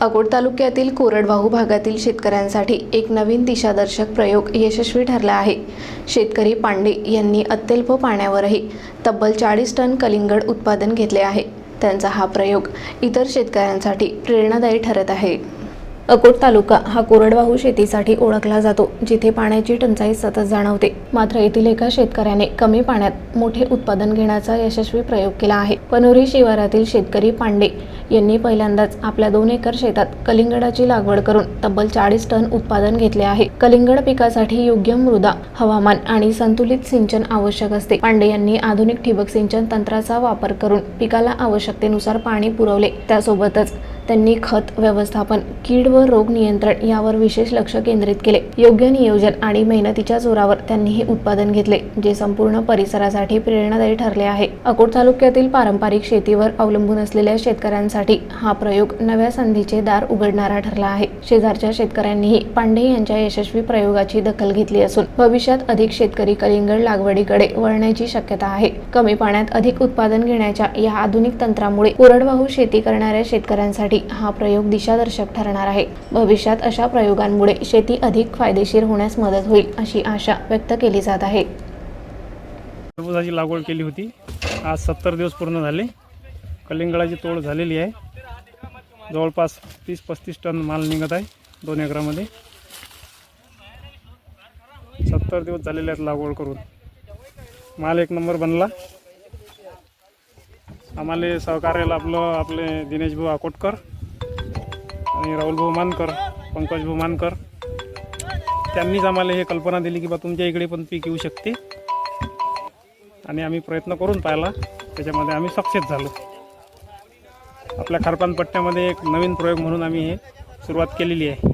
अकोट तालुक्यातील कोरडवाहू भागातील शेतकऱ्यांसाठी एक नवीन दिशादर्शक प्रयोग यशस्वी ठरला आहे. शेतकरी पांडे यांनी अत्यल्प पाण्यावरही तब्बल चाळीस टन कलिंगड उत्पादन घेतले आहे. त्यांचा हा प्रयोग इतर शेतकऱ्यांसाठी प्रेरणादायी ठरत आहे. अकोट तालुका हा कोरडवाहू शेतीसाठी ओळखला जातो जिथे पाण्याची टंचाई सतत जाणवते. मात्र येथील एका शेतकऱ्याने कमी पाण्यात मोठे उत्पादन घेण्याचा यशस्वी प्रयोग केला आहे. पनोरी शिवारातील शेतकरी पांडे यांनी पहिल्यांदाच आपल्या दोन एकर शेतात कलिंगडाची लागवड करून तब्बल चाळीस टन उत्पादन घेतले आहे. कलिंगड पिकासाठी योग्य मृदा हवामान आणि संतुलित सिंचन आवश्यक असते. पांडे यांनी आधुनिक ठिबक सिंचन तंत्राचा वापर करून पिकाला आवश्यकतेनुसार पाणी पुरवले. त्यासोबतच त्यांनी खत व्यवस्थापन कीड व रोग नियंत्रण यावर विशेष लक्ष केंद्रित केले. योग्य नियोजन आणि मेहनतीच्या जोरावर त्यांनी हे उत्पादन घेतले जे संपूर्ण परिसरासाठी प्रेरणादायी ठरले आहे. अकोट तालुक्यातील पारंपरिक शेतीवर अवलंबून असलेल्या शेतकऱ्यांसाठी हा प्रयोग नव्या संधीचे दार उघडणारा ठरला आहे. शेजारच्या शेतकऱ्यांनीही पांडे यांच्या यशस्वी प्रयोगाची दखल घेतली असून भविष्यात अधिक शेतकरी कलिंगड लागवडीकडे वळण्याची शक्यता आहे. कमी पाण्यात अधिक उत्पादन घेण्याच्या या आधुनिक तंत्रामुळे कोरडवाहू शेती करणाऱ्या शेतकऱ्यांसाठी हा प्रयोग दिशादर्शक ठरणार आहे. भविष्यात अशा प्रयोगांमुळे शेती अधिक फायदेशीर होण्यास मदत होईल अशी आशा व्यक्त केली जात आहे. टरबूजाची लागवड केली होती. आज सत्तर दिवस पूर्ण झाले. कलिंगडाची तोड झालेली आहे. जवळपास तीस पस्तीस टन माल निघत आहे दोन एकरामध्ये. सत्तर दिवस झालेले आहेत लागवड करून. माल एक नंबर बनला. आम्हाला सहकार्याला आपलं आपले दिनेश भाऊ आणि राहुल भाऊ मानकर पंकज भाऊ मानकर. त्यांनीच आम्हाला हे कल्पना दिली की बा तुमच्या इकडे पण पीक येऊ शकते. आणि आम्ही प्रयत्न करून पाहिला. त्याच्यामध्ये आम्ही सक्सेस झालो. आपल्या खारपान पट्ट्यामध्ये एक नवीन प्रयोग म्हणून आम्ही हे सुरुवात केलेली आहे.